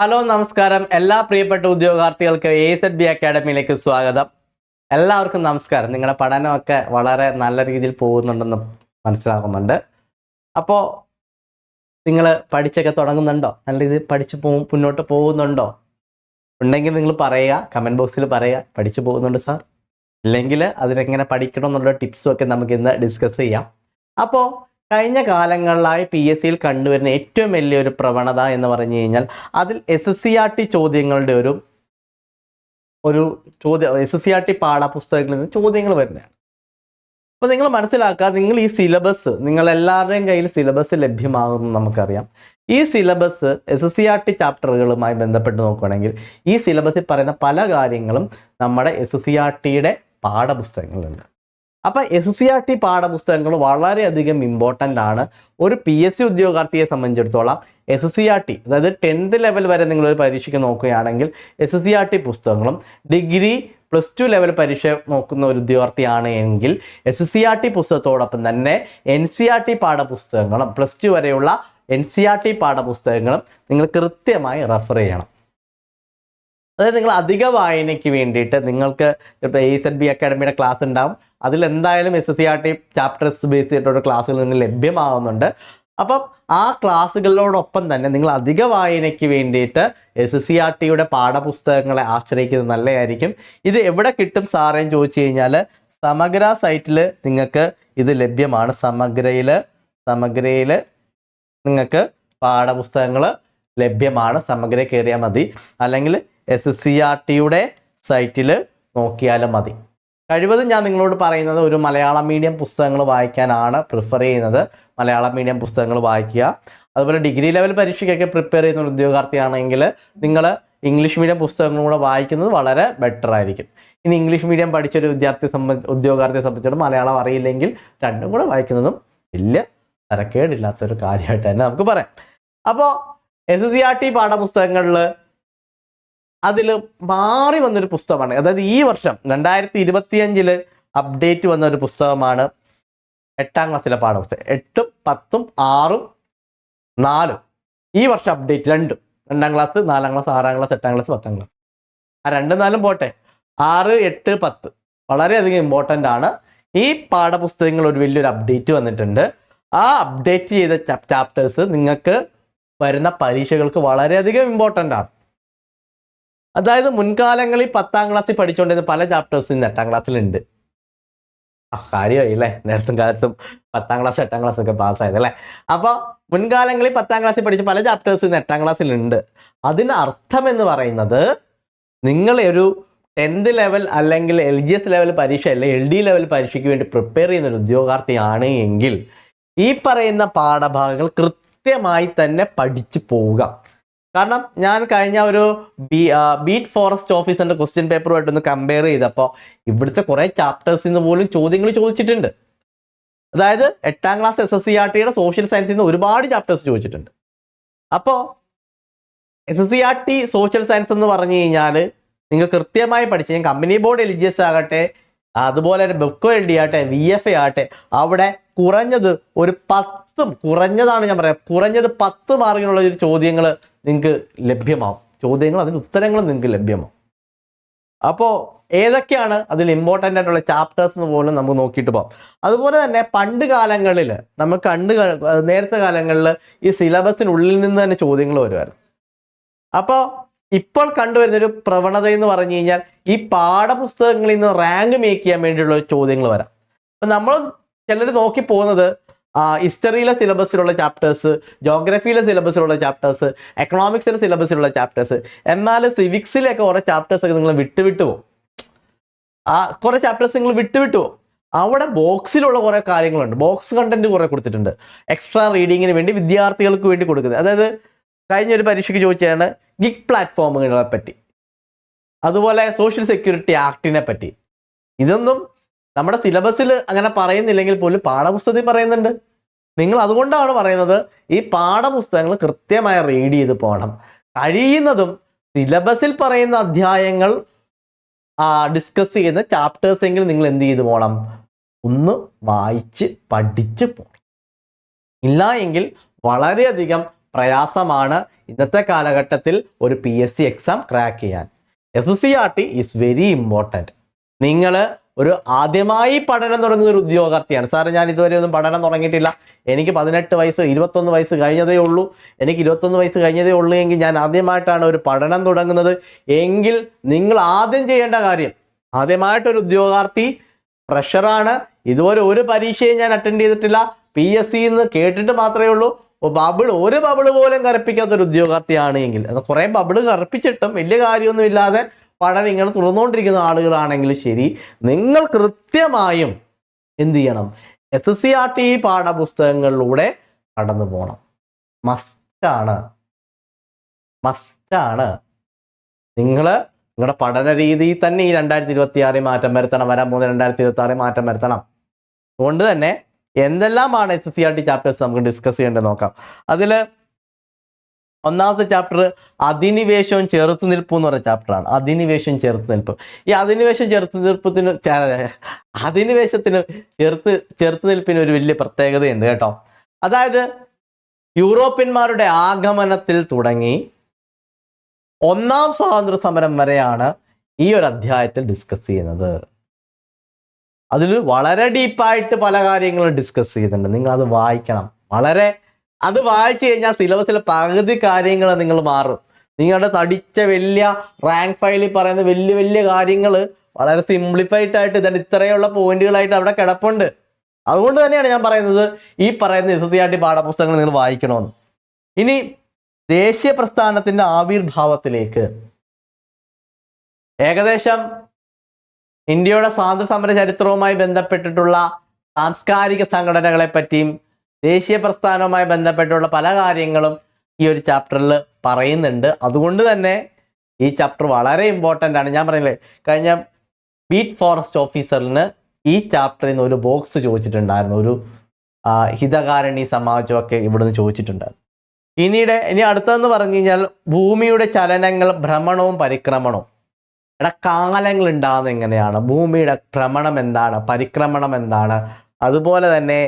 Hello നമസ്കാരം. എല്ലാ പ്രിയപ്പെട്ട ഉദ്യോഗാർത്ഥികൾക്ക് എ സെഡ് ബി അക്കാഡമിയിലേക്ക് സ്വാഗതം. എല്ലാവർക്കും നമസ്കാരം. നിങ്ങളുടെ പഠനമൊക്കെ വളരെ നല്ല രീതിയിൽ പോകുന്നുണ്ടെന്ന് മനസ്സിലാകുന്നുണ്ട്. അപ്പോൾ നിങ്ങൾ പഠിച്ചൊക്കെ തുടങ്ങുന്നുണ്ടോ? നല്ല രീതിയിൽ പഠിച്ചു പോ മുന്നോട്ട് പോകുന്നുണ്ടോ? ഉണ്ടെങ്കിൽ നിങ്ങൾ പറയുക. കമന്റ് ബോക്സിൽ പറയുക. പഠിച്ചു പോകുന്നുണ്ട് സാർ. ഇല്ലെങ്കിൽ അതിനെങ്ങനെ പഠിക്കണം എന്നുള്ള ടിപ്സും ഒക്കെ നമുക്ക് ഇന്ന് ഡിസ്കസ് ചെയ്യാം. അപ്പോൾ കഴിഞ്ഞ കാലങ്ങളിലായി പി എസ് സിയിൽ കണ്ടുവരുന്ന ഏറ്റവും വലിയൊരു പ്രവണത എന്ന് പറഞ്ഞു കഴിഞ്ഞാൽ അതിൽ S S C R T ചോദ്യങ്ങളുടെ ഒരു ഒരു ചോദ്യം S S C R T പാഠപുസ്തകങ്ങളിൽ നിന്ന് ചോദ്യങ്ങൾ വരുന്നതാണ്. അപ്പോൾ നിങ്ങൾ മനസ്സിലാക്കുക നിങ്ങൾ ഈ സിലബസ് നിങ്ങൾ എല്ലാവരുടെയും കയ്യിൽ സിലബസ് ലഭ്യമാകുമെന്ന് നമുക്കറിയാം. ഈ syllabus S S C R T ചാപ്റ്ററുകളുമായി ബന്ധപ്പെട്ട് നോക്കുകയാണെങ്കിൽ ഈ സിലബസിൽ പറയുന്ന പല കാര്യങ്ങളും നമ്മുടെ എസ് എസ് സി ആർ ടിയുടെ പാഠപുസ്തകങ്ങളുണ്ട് അപ്പോൾ എസ് സി ആർ ടി പാഠപുസ്തകങ്ങൾ വളരെയധികം ഇമ്പോർട്ടന്റ് ആണ്. ഒരു പി എസ് സി ഉദ്യോഗാർത്ഥിയെ സംബന്ധിച്ചിടത്തോളം എസ് സി ആർ ടി അതായത് ടെൻത്ത് ലെവൽ വരെ നിങ്ങൾ ഒരു പരീക്ഷയ്ക്ക് നോക്കുകയാണെങ്കിൽ എസ് സി ആർ ടി പുസ്തകങ്ങളും ഡിഗ്രി പ്ലസ് ടു ലെവൽ പരീക്ഷ നോക്കുന്ന ഒരു ഉദ്യോഗാർത്ഥിയാണ് എങ്കിൽ എസ് സി ആർ ടി പുസ്തകത്തോടൊപ്പം തന്നെ എൻ സി ആർ ടി പാഠപുസ്തകങ്ങളും പ്ലസ് ടു വരെയുള്ള എൻ സി ആർ ടി പാഠപുസ്തകങ്ങളും നിങ്ങൾ കൃത്യമായി റെഫർ ചെയ്യണം. അതായത് നിങ്ങൾ അധിക വായനയ്ക്ക് വേണ്ടിയിട്ട് നിങ്ങൾക്ക് ഇപ്പോൾ എ സെഡ് ബി അക്കാഡമിയുടെ ക്ലാസ് ഉണ്ടാവും. അതിൽ എന്തായാലും S S C R T chapters base ചെയ്തിട്ടുള്ള ക്ലാസ്സുകൾ നിങ്ങൾ ലഭ്യമാവുന്നുണ്ട്. അപ്പം ആ ക്ലാസ്സുകളോടൊപ്പം തന്നെ നിങ്ങൾ അധിക വായനയ്ക്ക് വേണ്ടിയിട്ട് എസ് എസ് സി ആർ ടിയുടെ പാഠപുസ്തകങ്ങളെ ആശ്രയിക്കുന്നത് നല്ലതായിരിക്കും. ഇത് എവിടെ കിട്ടും സാറേന്ന് ചോദിച്ചു കഴിഞ്ഞാൽ സമഗ്ര സൈറ്റിൽ നിങ്ങൾക്ക് ഇത് ലഭ്യമാണ്. സമഗ്രയിൽ സമഗ്രയിൽ നിങ്ങൾക്ക് പാഠപുസ്തകങ്ങൾ ലഭ്യമാണ്. സമഗ്ര കയറിയാൽ മതി. അല്ലെങ്കിൽ എസ് സി ആർ ടിയുടെ സൈറ്റിൽ നോക്കിയാലും മതി. കഴിവതും ഞാൻ നിങ്ങളോട് പറയുന്നത് ഒരു മലയാളം മീഡിയം പുസ്തകങ്ങൾ വായിക്കാനാണ് പ്രിഫർ ചെയ്യുന്നത്. മലയാളം മീഡിയം പുസ്തകങ്ങൾ വായിക്കുക. അതുപോലെ ഡിഗ്രി ലെവൽ പരീക്ഷയ്ക്കൊക്കെ പ്രിപ്പയർ ചെയ്യുന്ന ഒരു ഉദ്യോഗാർത്ഥിയാണെങ്കിൽ നിങ്ങൾ ഇംഗ്ലീഷ് മീഡിയം പുസ്തകങ്ങളും കൂടെ വായിക്കുന്നത് വളരെ ബെറ്റർ ആയിരിക്കും. ഇനി ഇംഗ്ലീഷ് മീഡിയം പഠിച്ചൊരു വിദ്യാർത്ഥിയെ സംബന്ധിച്ച് ഉദ്യോഗാർത്ഥിയെ സംബന്ധിച്ചിടത്തോളം മലയാളം അറിയില്ലെങ്കിൽ രണ്ടും കൂടെ വായിക്കുന്നതും വലിയ തരക്കേടില്ലാത്തൊരു കാര്യമായിട്ട് തന്നെ നമുക്ക് പറയാം. അപ്പോൾ എസ് സി ആർ ടി പാഠപുസ്തകങ്ങളിൽ അതിൽ മാറി വന്നൊരു പുസ്തകമാണ്. അതായത് ഈ വർഷം രണ്ടായിരത്തി ഇരുപത്തിയഞ്ചിൽ അപ്ഡേറ്റ് വന്ന ഒരു പുസ്തകമാണ് എട്ടാം ക്ലാസ്സിലെ പാഠപുസ്തകം. എട്ടും പത്തും ആറും നാലും. ഈ വർഷം അപ്ഡേറ്റ് രണ്ടും. രണ്ടാം ക്ലാസ് നാലാം ക്ലാസ് ആറാം ക്ലാസ് എട്ടാം ക്ലാസ് പത്താം ക്ലാസ്. ആ രണ്ടും നാലും പോട്ടെ. ആറ് എട്ട് പത്ത്. വളരെയധികം ഇമ്പോർട്ടന്റ് ആണ്. ഈ പാഠപുസ്തകങ്ങൾ ഒരു വലിയൊരു അപ്ഡേറ്റ് വന്നിട്ടുണ്ട്. ആ അപ്ഡേറ്റ് ചെയ്ത ചാപ്റ്റേഴ്സ് നിങ്ങൾക്ക് വരുന്ന പരീക്ഷകൾക്ക് വളരെയധികം ഇമ്പോർട്ടന്റ് ആണ്. അതായത് മുൻകാലങ്ങളിൽ പത്താം ക്ലാസ്സിൽ പഠിച്ചുകൊണ്ടിരുന്ന പല ചാപ്റ്റേഴ്സും ഇന്ന് എട്ടാം ക്ലാസ്സിലുണ്ട്. ആ കാര്യമായി അല്ലേ നേരത്തും കാലത്തും പത്താം ക്ലാസ് എട്ടാം ക്ലാസ് ഒക്കെ പാസ്സായത് അല്ലേ അപ്പോൾ മുൻകാലങ്ങളിൽ പത്താം ക്ലാസ്സിൽ പഠിച്ച പല ചാപ്റ്റേഴ്സും ഇന്ന് എട്ടാം ക്ലാസ്സിലുണ്ട്. അതിന് അർത്ഥം എന്ന് പറയുന്നത് നിങ്ങൾ ഒരു ടെൻത്ത് ലെവൽ അല്ലെങ്കിൽ എൽ ജി എസ് ലെവൽ പരീക്ഷ അല്ലെ എൽ ഡി ലെവൽ പരീക്ഷയ്ക്ക് വേണ്ടി പ്രിപ്പയർ ചെയ്യുന്ന ഒരു ഉദ്യോഗാർത്ഥിയാണ് എങ്കിൽ ഈ പറയുന്ന പാഠഭാഗങ്ങൾ കൃത്യമായി തന്നെ പഠിച്ചു പോവുക. കാരണം ഞാൻ കഴിഞ്ഞ ഒരു ബി ബീറ്റ് ഫോറസ്റ്റ് ഓഫീസറിന്റെ ക്വസ്റ്റ്യൻ പേപ്പറുമായിട്ടൊന്ന് കമ്പയർ ചെയ്തപ്പോൾ ഇവിടുത്തെ കുറേ ചാപ്റ്റേഴ്സിൽ നിന്ന് പോലും ചോദ്യങ്ങൾ ചോദിച്ചിട്ടുണ്ട്. അതായത് എട്ടാം class S S C R ടിയുടെ സോഷ്യൽ സയൻസിൽ നിന്ന് ഒരുപാട് ചാപ്റ്റേഴ്സ് ചോദിച്ചിട്ടുണ്ട്. അപ്പോൾ S S C R T social science എന്ന് പറഞ്ഞു കഴിഞ്ഞാൽ നിങ്ങൾ കൃത്യമായി പഠിച്ച് company board L G S ആകട്ടെ അതുപോലെ തന്നെ ബെക്കോ എൽ ഡി ആകട്ടെ വി എഫ് എ ആകട്ടെ അവിടെ കുറഞ്ഞത് ഒരു പത്തും കുറഞ്ഞതാണ് ഞാൻ പറയാം. കുറഞ്ഞത് പത്ത് മാർക്കിനുള്ള ഒരു ചോദ്യങ്ങൾ നിങ്ങൾക്ക് ലഭ്യമാവും. ചോദ്യങ്ങൾ അതിന്റെ ഉത്തരങ്ങളും നിങ്ങൾക്ക് ലഭ്യമാവും. അപ്പോൾ ഏതൊക്കെയാണ് അതിൽ ഇമ്പോർട്ടന്റ് ആയിട്ടുള്ള ചാപ്റ്റേഴ്സ് എന്ന് പോലും നമുക്ക് നോക്കിയിട്ട് പോകാം അതുപോലെ തന്നെ പണ്ട് കാലങ്ങളിൽ നമ്മൾ കണ്ട് നേരത്തെ കാലങ്ങളിൽ ഈ സിലബസിനുള്ളിൽ നിന്ന് തന്നെ ചോദ്യങ്ങൾ വരുമായിരുന്നു. അപ്പോൾ ഇപ്പോൾ കണ്ടുവരുന്നൊരു പ്രവണത എന്ന് പറഞ്ഞു കഴിഞ്ഞാൽ ഈ പാഠപുസ്തകങ്ങളിൽ നിന്ന് റാങ്ക് മേക്ക് ചെയ്യാൻ വേണ്ടിയുള്ള ചോദ്യങ്ങൾ വരാം. അപ്പം നമ്മൾ ചിലർ നോക്കി പോകുന്നത് ഹിസ്റ്ററിയിലെ സിലബസിലുള്ള ചാപ്റ്റേഴ്സ് ജോഗ്രഫിയിലെ സിലബസിലുള്ള ചാപ്റ്റേഴ്സ് എക്കണോമിക്സിലെ സിലബസിലുള്ള ചാപ്റ്റേഴ്സ് എന്നാൽ സിവിക്സിലൊക്കെ കുറേ ചാപ്റ്റേഴ്സ് ഒക്കെ നിങ്ങൾ വിട്ടുവിട്ടു പോകും. ആ കുറേ ചാപ്റ്റേഴ്സ് നിങ്ങൾ വിട്ടുവിട്ടു പോകും. അവിടെ ബോക്സിലുള്ള കുറേ കാര്യങ്ങളുണ്ട്. ബോക്സ് കണ്ടന്റ് കുറേ കൊടുത്തിട്ടുണ്ട്. എക്സ്ട്രാ റീഡിങ്ങിന് വേണ്ടി വിദ്യാർത്ഥികൾക്ക് വേണ്ടി കൊടുക്കുന്നത്. അതായത് കഴിഞ്ഞ ഒരു പരീക്ഷയ്ക്ക് ചോദിച്ചതാണ് ഗിഗ് പ്ലാറ്റ്ഫോമുകളെ പറ്റി. അതുപോലെ സോഷ്യൽ സെക്യൂരിറ്റി ആക്ടിനെ പറ്റി. ഇതൊന്നും നമ്മുടെ സിലബസിൽ അങ്ങനെ പറയുന്നില്ലെങ്കിൽ പോലും പാഠപുസ്തകത്തിൽ പറയുന്നുണ്ട്. നിങ്ങൾ അതുകൊണ്ടാണ് പറയുന്നത് ഈ പാഠപുസ്തകങ്ങൾ കൃത്യമായി റീഡ് ചെയ്ത് പോകണം. കഴിയുന്നതും സിലബസിൽ പറയുന്ന അധ്യായങ്ങൾ ഡിസ്കസ് ചെയ്യുന്ന ചാപ്റ്റേഴ്സ് എങ്കിലും നിങ്ങൾ എന്ത് ചെയ്ത് പോകണം? ഒന്ന് വായിച്ച് പഠിച്ച് പോകണം. ഇല്ല എങ്കിൽ വളരെയധികം പ്രയാസമാണ് ഇന്നത്തെ കാലഘട്ടത്തിൽ ഒരു P S C exam crack ചെയ്യാൻ. S S C R T is very important നിങ്ങൾ ഒരു ആദ്യമായി പഠനം തുടങ്ങുന്ന ഒരു ഉദ്യോഗാർത്ഥിയാണ്. സാറ് ഞാൻ ഇതുവരെ ഒന്നും പഠനം തുടങ്ങിയിട്ടില്ല. എനിക്ക് പതിനെട്ട് വയസ്സ് ഇരുപത്തൊന്ന് വയസ്സ് കഴിഞ്ഞതേ ഉള്ളൂ. എനിക്ക് ഇരുപത്തൊന്ന് വയസ്സ് കഴിഞ്ഞതേ ഉള്ളൂ എങ്കിൽ ഞാൻ ആദ്യമായിട്ടാണ് ഒരു പഠനം തുടങ്ങുന്നത്. എങ്കിൽ നിങ്ങൾ ആദ്യം ചെയ്യേണ്ട കാര്യം ആദ്യമായിട്ടൊരു ഉദ്യോഗാർത്ഥി പ്രഷറാണ്. ഇതുവരെ ഒരു പരീക്ഷയും ഞാൻ അറ്റൻഡ് ചെയ്തിട്ടില്ല. പി എസ് സി എന്ന് കേട്ടിട്ട് മാത്രമേ ഉള്ളൂ. ബബിൾ ഒരു ബബിൾ പോലും കറപ്പിക്കാത്ത ഒരു ഉദ്യോഗാർത്ഥിയാണ് എങ്കിൽ കുറേ ബബിൾ കറപ്പിച്ചിട്ടും വലിയ കാര്യമൊന്നും ഇല്ലാതെ പഠനം ഇങ്ങനെ തുടർന്നുകൊണ്ടിരിക്കുന്ന ആളുകളാണെങ്കിൽ ശരി നിങ്ങൾ കൃത്യമായും എന്ത് ചെയ്യണം? S S C R T പാഠപുസ്തകങ്ങളിലൂടെ കടന്നു പോകണം. മസ്റ്റാണ് മസ്റ്റാണ് നിങ്ങൾ നിങ്ങളുടെ പഠന രീതി തന്നെ ഈ രണ്ടായിരത്തി ഇരുപത്തി ആറിൽ മാറ്റം വരുത്തണം വരാൻ പോകുന്ന രണ്ടായിരത്തി ഇരുപത്തി ആറിൽ മാറ്റം വരുത്തണം. അതുകൊണ്ട് തന്നെ എന്തെല്ലാമാണ് S S C R T chapters നമുക്ക് ഡിസ്കസ് ചെയ്യേണ്ടത് നോക്കാം. അതിൽ ഒന്നാമത്തെ ചാപ്റ്റർ അധിനിവേശവും ചെറുത്തു നിൽപ്പ് എന്ന് ചാപ്റ്ററാണ് അധിനിവേശം ചെറുത്തു നിൽപ്പ്. ഈ അധിനിവേശം ചെറുത്തു നിൽപ്പത്തിന് അധിനിവേശത്തിന് ചെറുത്ത് ചെറുത്തു നിൽപ്പിന് ഒരു വലിയ പ്രത്യേകതയുണ്ട് കേട്ടോ. അതായത് യൂറോപ്യന്മാരുടെ ആഗമനത്തിൽ തുടങ്ങി ഒന്നാം സ്വാതന്ത്ര്യ സമരം വരെയാണ് ഈ ഒരു അധ്യായത്തിൽ ഡിസ്കസ് ചെയ്യുന്നത്. അതിൽ വളരെ ഡീപ്പായിട്ട് പല കാര്യങ്ങളും ഡിസ്കസ് ചെയ്യുന്നുണ്ട്. നിങ്ങൾ അത് വായിക്കണം. വളരെ അത് വായിച്ചു കഴിഞ്ഞാൽ സിലബസിലെ പകുതി കാര്യങ്ങൾ നിങ്ങൾ മാറും. നിങ്ങളുടെ തടിച്ച വലിയ റാങ്ക് ഫയലിൽ പറയുന്ന വലിയ വലിയ കാര്യങ്ങൾ വളരെ സിംപ്ലിഫൈഡ് ആയിട്ട് ഇതാണ് ഇത്രയുള്ള പോയിന്റുകളായിട്ട് അവിടെ കിടപ്പുണ്ട്. അതുകൊണ്ട് തന്നെയാണ് ഞാൻ പറയുന്നത് ഈ പറയുന്ന S S C R T പാഠപുസ്തകങ്ങൾ നിങ്ങൾ വായിക്കണമെന്ന്. ഇനി ദേശീയ പ്രസ്ഥാനത്തിന്റെ ആവിർഭാവത്തിലേക്ക്. ഏകദേശം ഇന്ത്യയുടെ സ്വാതന്ത്ര്യ സമര ചരിത്രവുമായി ബന്ധപ്പെട്ടിട്ടുള്ള സാംസ്കാരിക സംഘടനകളെ പറ്റിയും ദേശീയ പ്രസ്ഥാനവുമായി ബന്ധപ്പെട്ടുള്ള പല കാര്യങ്ങളും ഈ ഒരു ചാപ്റ്ററിൽ പറയുന്നുണ്ട്. അതുകൊണ്ട് തന്നെ ഈ ചാപ്റ്റർ വളരെ ഇമ്പോർട്ടന്റ് ആണ്. ഞാൻ പറഞ്ഞില്ലേ കഴിഞ്ഞ ബീറ്റ് ഫോറസ്റ്റ് ഓഫീസറിന് ഈ ചാപ്റ്ററിൽ നിന്ന് ഒരു ബോക്സ് ചോദിച്ചിട്ടുണ്ടായിരുന്നു. ഒരു ഹിതകാരണി സമാജമൊക്കെ ഇവിടുന്ന് ചോദിച്ചിട്ടുണ്ടായിരുന്നു പിന്നീട് ഇനി അടുത്തതെന്ന് പറഞ്ഞു കഴിഞ്ഞാൽ ഭൂമിയുടെ ചലനങ്ങൾ ഭ്രമണവും പരിക്രമണവും. എടാ കാലങ്ങൾ ഉണ്ടാകുന്നത് എങ്ങനെയാണ്? ഭൂമിയുടെ ഭ്രമണം എന്താണ്? പരിക്രമണം എന്താണ്? അതുപോലെ തന്നെ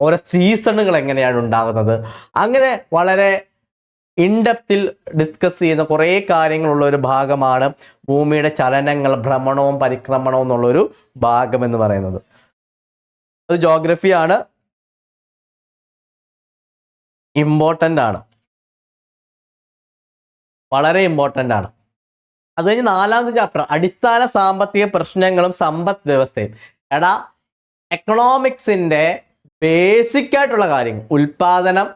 ഓരോ സീസണുകൾ എങ്ങനെയാണ് ഉണ്ടാകുന്നത്? അങ്ങനെ വളരെ ഇൻഡെപ്തിൽ ഡിസ്കസ് ചെയ്യുന്ന കുറേ കാര്യങ്ങളുള്ള ഒരു ഭാഗമാണ് ഭൂമിയുടെ ചലനങ്ങൾ ഭ്രമണവും പരിക്രമണവും എന്നുള്ളൊരു ഭാഗം എന്ന് പറയുന്നത്. അത് ജോഗ്രഫിയാണ് ഇമ്പോർട്ടന്റ് ആണ്. വളരെ ഇമ്പോർട്ടന്റ് ആണ്. അത് കഴിഞ്ഞ് നാലാമത്തെ ചാപ്റ്റർ അടിസ്ഥാന സാമ്പത്തിക പ്രശ്നങ്ങളും സമ്പദ് വ്യവസ്ഥയും. എടാ എക്കണോമിക്സിന്റെ ബേസിക് ആയിട്ടുള്ള കാര്യങ്ങൾ ഉൽപാദനം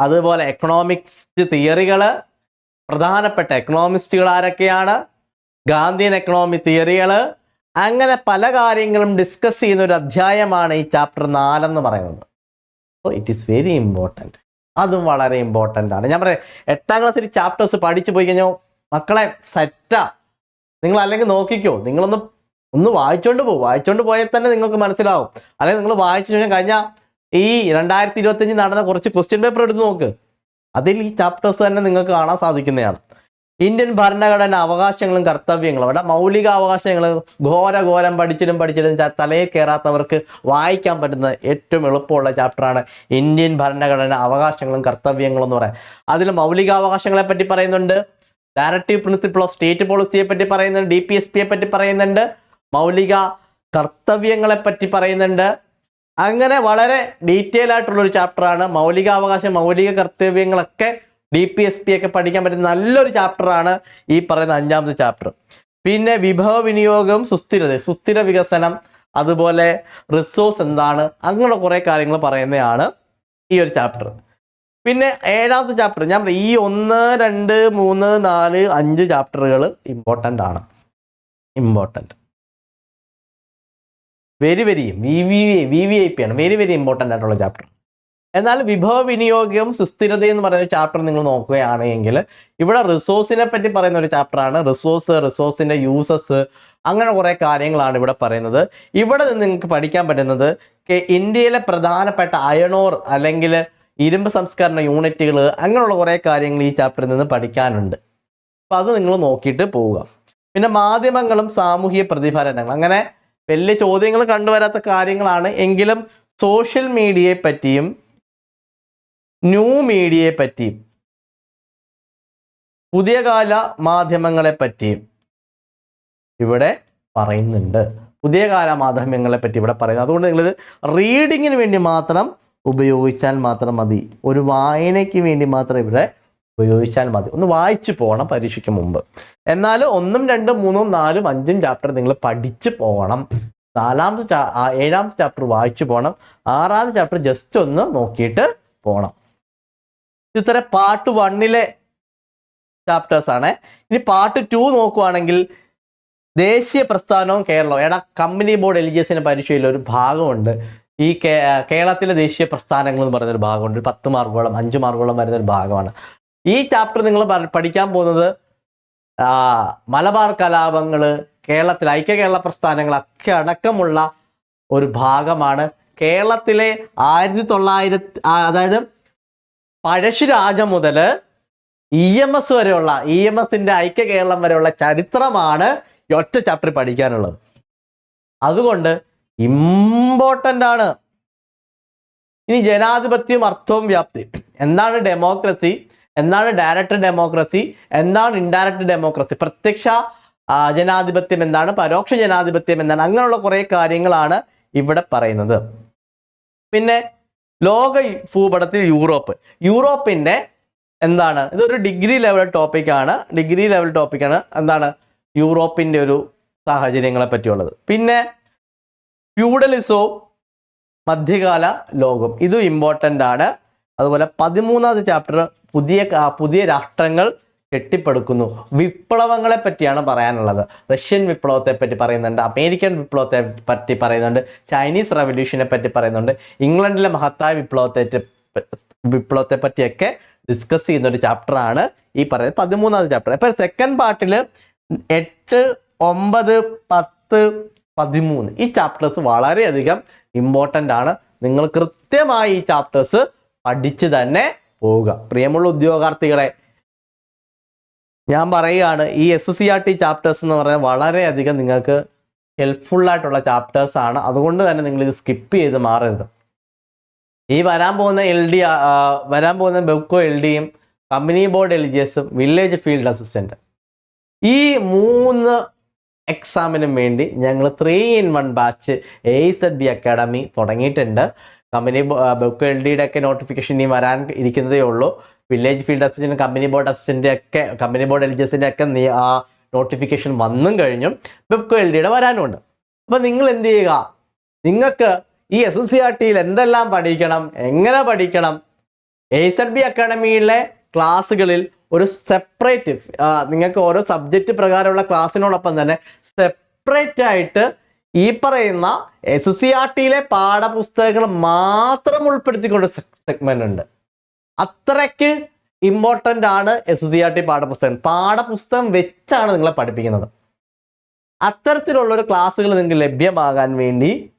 അതുപോലെ എക്കണോമിക്സ് തിയറികൾ പ്രധാനപ്പെട്ട എക്കണോമിസ്റ്റുകൾ ആരൊക്കെയാണ്? ഗാന്ധിയൻ എക്കണോമി തിയറികൾ അങ്ങനെ പല കാര്യങ്ങളും ഡിസ്കസ് ചെയ്യുന്ന ഒരു അധ്യായമാണ് ഈ ചാപ്റ്റർ നാലെന്ന് പറയുന്നത്. അപ്പോൾ ഇറ്റ് ഈസ് വെരി ഇമ്പോർട്ടന്റ് അതും വളരെ ഇമ്പോർട്ടന്റ് ആണ്. ഞാൻ പറയാം എട്ടാം ക്ലാസ്സിൽ ചാപ്റ്റേഴ്സ് പഠിച്ചു പോയി കഴിഞ്ഞാൽ മക്കളെ സെറ്റാ നിങ്ങൾ അല്ലെങ്കിൽ നോക്കിക്കോ. നിങ്ങളൊന്ന് ഒന്ന് വായിച്ചോണ്ട് പോകും വായിച്ചോണ്ട് പോയാൽ തന്നെ നിങ്ങൾക്ക് മനസ്സിലാവും. അല്ലെങ്കിൽ നിങ്ങൾ വായിച്ച ശേഷം കഴിഞ്ഞ ഈ രണ്ടായിരത്തി ഇരുപത്തഞ്ചിൽ നടന്ന കുറച്ച് ക്വസ്റ്റ്യൻ പേപ്പർ എടുത്ത് നോക്ക്. അതിൽ ഈ ചാപ്റ്റേഴ്സ് തന്നെ നിങ്ങൾക്ക് കാണാൻ സാധിക്കുന്നതാണ്. ഇന്ത്യൻ ഭരണഘടന അവകാശങ്ങളും കർത്തവ്യങ്ങളും. അവിടെ മൗലിക അവകാശങ്ങൾ ഘോര ഘോരം പഠിച്ചിട്ടും പഠിച്ചിട്ടും തലയിൽ കയറാത്തവർക്ക് വായിക്കാൻ പറ്റുന്ന ഏറ്റവും എളുപ്പമുള്ള ചാപ്റ്ററാണ് ഇന്ത്യൻ ഭരണഘടന അവകാശങ്ങളും കർത്തവ്യങ്ങളും എന്ന് പറയാം. അതിൽ മൗലികാവകാശങ്ങളെ പറ്റി പറയുന്നുണ്ട്. ഡയറക്റ്റീവ് പ്രിൻസിപ്പിൾ ഓഫ് സ്റ്റേറ്റ് പോളിസിയെ പറ്റി പറയുന്നുണ്ട്. ഡി പി എസ് പിയെ പറ്റി പറയുന്നുണ്ട്. മൗലിക കർത്തവ്യങ്ങളെപ്പറ്റി പറയുന്നുണ്ട്. അങ്ങനെ വളരെ ഡീറ്റെയിൽ ആയിട്ടുള്ള ഒരു ചാപ്റ്ററാണ്. മൗലികാവകാശം മൗലിക കർത്തവ്യങ്ങളൊക്കെ ഡി പി എസ് പി ഒക്കെ പഠിക്കാൻ പറ്റുന്ന നല്ലൊരു ചാപ്റ്ററാണ് ഈ പറയുന്ന അഞ്ചാമത്തെ ചാപ്റ്റർ. പിന്നെ വിഭവ വിനിയോഗം സുസ്ഥിരത സുസ്ഥിര വികസനം അതുപോലെ റിസോഴ്സ് എന്താണ് അങ്ങനെയുള്ള കുറേ കാര്യങ്ങൾ പറയുന്നതാണ് ഈ ഒരു ചാപ്റ്റർ. പിന്നെ ഏഴാമത്തെ ചാപ്റ്റർ ഞാൻ ഈ ഒന്ന് രണ്ട് മൂന്ന് നാല് അഞ്ച് ചാപ്റ്ററുകൾ ഇമ്പോർട്ടന്റ് ആണ്. Important very very V V V V I P ആണ്. വെരി വെരി ഇമ്പോർട്ടന്റ് ആയിട്ടുള്ള ചാപ്റ്റർ എന്നാൽ വിഭവ വിനിയോഗം സുസ്ഥിരത എന്ന് പറയുന്ന ചാപ്റ്റർ നിങ്ങൾ നോക്കുകയാണെങ്കിൽ ഇവിടെ റിസോഴ്സിനെ പറ്റി പറയുന്ന ഒരു ചാപ്റ്ററാണ് റിസോഴ്സ് റിസോഴ്സിന്റെ യൂസസ് അങ്ങനെ കുറേ കാര്യങ്ങളാണ് ഇവിടെ പറയുന്നത്. ഇവിടെ നിന്ന് നിങ്ങൾക്ക് പഠിക്കാൻ പറ്റുന്നത് ഇന്ത്യയിലെ പ്രധാനപ്പെട്ട അയണോർ അല്ലെങ്കിൽ ഇരുമ്പ് സംസ്കരണ യൂണിറ്റുകൾ അങ്ങനെയുള്ള കുറേ കാര്യങ്ങൾ ഈ ചാപ്റ്ററിൽ നിന്ന് പഠിക്കാനുണ്ട്. അപ്പോൾ അത് നിങ്ങൾ നോക്കിയിട്ട് പോവുക. പിന്നെ മാധ്യമങ്ങളും സാമൂഹിക പ്രതിഫലനങ്ങൾ. അങ്ങനെ വലിയ ചോദ്യങ്ങൾ കണ്ടുവരാത്ത കാര്യങ്ങളാണ്. എങ്കിലും സോഷ്യൽ മീഡിയയെ പറ്റിയും ന്യൂ മീഡിയയെ പറ്റിയും പുതിയ കാല മാധ്യമങ്ങളെ പറ്റിയും ഇവിടെ പറയുന്നുണ്ട്. പുതിയ കാല മാധ്യമങ്ങളെ പറ്റി ഇവിടെ പറയുന്നത് അതുകൊണ്ട് നിങ്ങളിത് റീഡിങ്ങിന് വേണ്ടി മാത്രം ഉപയോഗിച്ചാൽ മാത്രം മതി. ഒരു വായനയ്ക്ക് വേണ്ടി മാത്രം ഇവിടെ ഉപയോഗിച്ചാൽ മതി. ഒന്ന് വായിച്ചു പോകണം പരീക്ഷയ്ക്ക് മുമ്പ്. എന്നാൽ ഒന്നും രണ്ടും മൂന്നും നാലും അഞ്ചും ചാപ്റ്റർ നിങ്ങൾ പഠിച്ചു പോകണം. നാലാമത്തെ ചാ ഏഴാമത്തെ ചാപ്റ്റർ വായിച്ചു പോകണം. ആറാമത്തെ ചാപ്റ്റർ ജസ്റ്റ് ഒന്ന് നോക്കിയിട്ട് പോകണം. ഇത്ര പാർട്ട് വണ്ണിലെ ചാപ്റ്റേഴ്സ് ആണ്. ഇനി പാർട്ട് ടു നോക്കുവാണെങ്കിൽ ദേശീയ പ്രസ്ഥാനവും കേരളവും. എടാ കമ്പനി ബോർഡ് എൽ ജി എസിന്റെ പരീക്ഷയിൽ ഒരു ഭാഗമുണ്ട്. ഈ കേരളത്തിലെ ദേശീയ പ്രസ്ഥാനങ്ങൾ എന്ന് പറയുന്ന ഒരു ഭാഗമുണ്ട്. പത്ത് മാർക്കോളം അഞ്ച് മാർക്കോളം വരുന്ന ഒരു ഭാഗമാണ്. ഈ ചാപ്റ്റർ നിങ്ങൾ പഠിക്കാൻ പോകുന്നത് മലബാർ കലാപങ്ങൾ കേരളത്തിൽ ഐക്യ കേരള പ്രസ്ഥാനങ്ങളൊക്കെ അടക്കമുള്ള ഒരു ഭാഗമാണ്. കേരളത്തിലെ ആയിരത്തി തൊള്ളായിരത്തി അതായത് പഴശ്ശിരാജ മുതൽ ഇ എം എസ് വരെയുള്ള ഇ എം എസിന്റെ ഐക്യ കേരളം വരെയുള്ള ചരിത്രമാണ് ഒറ്റ ചാപ്റ്റർ പഠിക്കാനുള്ളത്. അതുകൊണ്ട് ഇമ്പോർട്ടന്റ് ആണ്. ഇനി ജനാധിപത്യവും അർത്ഥവും വ്യാപ്തി. എന്താണ് ഡെമോക്രസി എന്താണ് ഡയറക്ട് ഡെമോക്രസി എന്താണ് ഇൻഡയറക്ട് ഡെമോക്രസി പ്രത്യക്ഷ ജനാധിപത്യം എന്താണ് പരോക്ഷ ജനാധിപത്യം എന്താണ് അങ്ങനെയുള്ള കുറേ കാര്യങ്ങളാണ് ഇവിടെ പറയുന്നത്. പിന്നെ ലോക ഭൂപടത്തിൽ യൂറോപ്പ്. യൂറോപ്പിന്റെ എന്താണ്? ഇതൊരു ഡിഗ്രി ലെവൽ ടോപ്പിക്കാണ് ഡിഗ്രി ലെവൽ ടോപ്പിക്കാണ് എന്താണ്? യൂറോപ്പിന്റെ ഒരു സാഹചര്യങ്ങളെ പറ്റിയുള്ളത്. പിന്നെ ഫ്യൂഡലിസവും മധ്യകാല ലോകം. ഇതും ഇമ്പോർട്ടന്റ് ആണ്. അതുപോലെ പതിമൂന്നാമത്തെ ചാപ്റ്റർ പുതിയ പുതിയ രാഷ്ട്രങ്ങൾ കെട്ടിപ്പടുക്കുന്നു. വിപ്ലവങ്ങളെ പറ്റിയാണ് പറയാനുള്ളത്. റഷ്യൻ വിപ്ലവത്തെ പറ്റി പറയുന്നുണ്ട് അമേരിക്കൻ വിപ്ലവത്തെ പറ്റി പറയുന്നുണ്ട് ചൈനീസ് റവല്യൂഷനെ പറ്റി പറയുന്നുണ്ട് ഇംഗ്ലണ്ടിലെ മഹത്തായ വിപ്ലവത്തെ വിപ്ലവത്തെ പറ്റിയൊക്കെ ഡിസ്കസ് ചെയ്യുന്ന ഒരു ചാപ്റ്ററാണ് ഈ പറയുന്നത് പതിമൂന്നാമത് ചാപ്റ്റർ അപ്പോൾ സെക്കൻഡ് പാർട്ടിൽ എട്ട് ഒമ്പത് പത്ത് പതിമൂന്ന് ഈ ചാപ്റ്റേഴ്സ് വളരെയധികം ഇമ്പോർട്ടന്റ് ആണ്. നിങ്ങൾ കൃത്യമായി ഈ ചാപ്റ്റേഴ്സ് പഠിച്ച് തന്നെ പോവുക. പ്രിയമുള്ള ഉദ്യോഗാർത്ഥികളെ ഞാൻ പറയുകയാണ് ഈ S C R T chapters എന്ന് പറയുന്നത് വളരെയധികം നിങ്ങൾക്ക് ഹെൽപ്ഫുൾ ആയിട്ടുള്ള ചാപ്റ്റേഴ്സ് ആണ്. അതുകൊണ്ട് തന്നെ നിങ്ങൾ ഇത് സ്കിപ്പ് ചെയ്ത് മാറരുത്. ഈ വരാൻ പോകുന്ന എൽ ഡി വരാൻ പോകുന്ന ബെക്കോ എൽ ഡിയും കമ്പനി ബോർഡ് എൽ ജി എസും വില്ലേജ് ഫീൽഡ് അസിസ്റ്റന്റ് ഈ മൂന്ന് എക്സാമിനും വേണ്ടി ഞങ്ങൾ three in one batch A Z B academy തുടങ്ങിയിട്ടുണ്ട്. കമ്പനി ബുക്ക് എൽ ഡിയുടെ ഒക്കെ നോട്ടിഫിക്കേഷൻ ഇനി വരാൻ ഇരിക്കുന്നതേ ഉള്ളൂ. Village field assistant company board assistant ഒക്കെ കമ്പനി ബോർഡ് എൽ ജി എസിന്റെ ഒക്കെ ആ നോട്ടിഫിക്കേഷൻ വന്നും കഴിഞ്ഞു ബെബ്കോ എൽ ഡിയുടെ വരാനുണ്ട്. അപ്പം നിങ്ങൾ എന്ത് ചെയ്യുക? നിങ്ങൾക്ക് ഈ എസ് എസ് സി ആർ ടിയിൽ എന്തെല്ലാം പഠിക്കണം? എങ്ങനെ പഠിക്കണം? എ സെഡ് ബി അക്കാഡമിയിലെ ക്ലാസ്സുകളിൽ ഒരു സെപ്പറേറ്റ് നിങ്ങൾക്ക് ഓരോ സബ്ജക്റ്റ് പ്രകാരമുള്ള ക്ലാസ്സിനോടൊപ്പം തന്നെ സെപ്പറേറ്റ് ആയിട്ട് ഈ പറയുന്ന എസ് സി ആർ ടിയിലെ പാഠപുസ്തകങ്ങൾ മാത്രം ഉൾപ്പെടുത്തിക്കൊണ്ട് സെഗ്മെന്റ് ഉണ്ട്. അത്രയ്ക്ക് ഇമ്പോർട്ടന്റ് ആണ് എസ് സി ആർ ടി പാഠപുസ്തകം. പാഠപുസ്തകം വെച്ചാണ് നിങ്ങളെ പഠിപ്പിക്കുന്നത്. അത്തരത്തിലുള്ള ഒരു ക്ലാസ്സുകൾ നിങ്ങൾക്ക് ലഭ്യമാകാൻ വേണ്ടി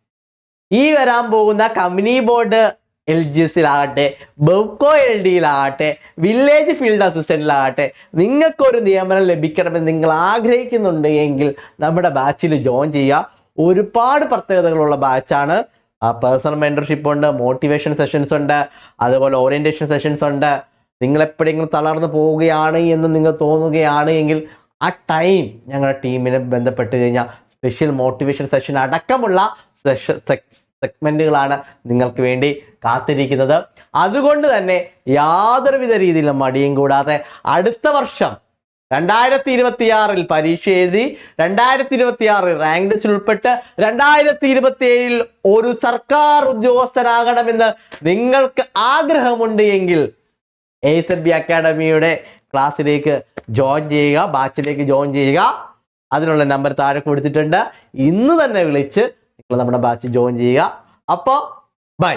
ഈ വരാൻ പോകുന്ന കമ്പനി ബോർഡ് എൽ ജി എസിലാകട്ടെ ബെവ്കോ എൽ ഡിയിലാകട്ടെ വില്ലേജ് ഫീൽഡ് അസിസ്റ്റന്റിലാകട്ടെ നിങ്ങൾക്കൊരു നിയമനം ലഭിക്കണമെന്ന് നിങ്ങൾ ആഗ്രഹിക്കുന്നുണ്ട് എങ്കിൽ നമ്മുടെ ബാച്ചിൽ ജോയിൻ ചെയ്യുക. ഒരുപാട് പ്രത്യേകതകളുള്ള ബാച്ചാണ്. പേഴ്സണൽ മെന്റർഷിപ്പ് ഉണ്ട് മോട്ടിവേഷൻ സെഷൻസ് ഉണ്ട് അതുപോലെ ഓറിയന്റേഷൻ സെഷൻസ് ഉണ്ട്. നിങ്ങൾ എപ്പോഴെങ്കിലും തളർന്നു പോവുകയാണ് എന്ന് നിങ്ങൾ തോന്നുകയാണ് എങ്കിൽ ആ ടൈം ഞങ്ങളുടെ ടീമിനെ ബന്ധപ്പെട്ട് കഴിഞ്ഞാൽ സ്പെഷ്യൽ മോട്ടിവേഷൻ സെഷൻ അടക്കമുള്ള സെഷൻ സെഗ്മെന്റുകളാണ് നിങ്ങൾക്ക് വേണ്ടി കാത്തിരിക്കുന്നത്. അതുകൊണ്ട് തന്നെ യാതൊരുവിധ രീതിയിലും മടിയും കൂടാതെ അടുത്ത വർഷം രണ്ടായിരത്തി ഇരുപത്തിയാറിൽ പരീക്ഷ എഴുതി രണ്ടായിരത്തി ഇരുപത്തി ആറിൽ റാങ്ക് ലിസ്റ്റിൽ ഉൾപ്പെട്ട് രണ്ടായിരത്തി ഇരുപത്തി ഏഴിൽ ഒരു സർക്കാർ ഉദ്യോഗസ്ഥനാകണമെന്ന് നിങ്ങൾക്ക് ആഗ്രഹമുണ്ട് എങ്കിൽ എസ് എൻ ബി അക്കാഡമിയുടെ ക്ലാസ്സിലേക്ക് ജോയിൻ ചെയ്യുക ബാച്ചിലേക്ക് ജോയിൻ ചെയ്യുക. അതിനുള്ള നമ്പർ താഴെ കൊടുത്തിട്ടുണ്ട്. ഇന്ന് തന്നെ വിളിച്ച് നിങ്ങൾ നമ്മുടെ ബാച്ച് ജോയിൻ ചെയ്യുക. അപ്പോൾ ബൈ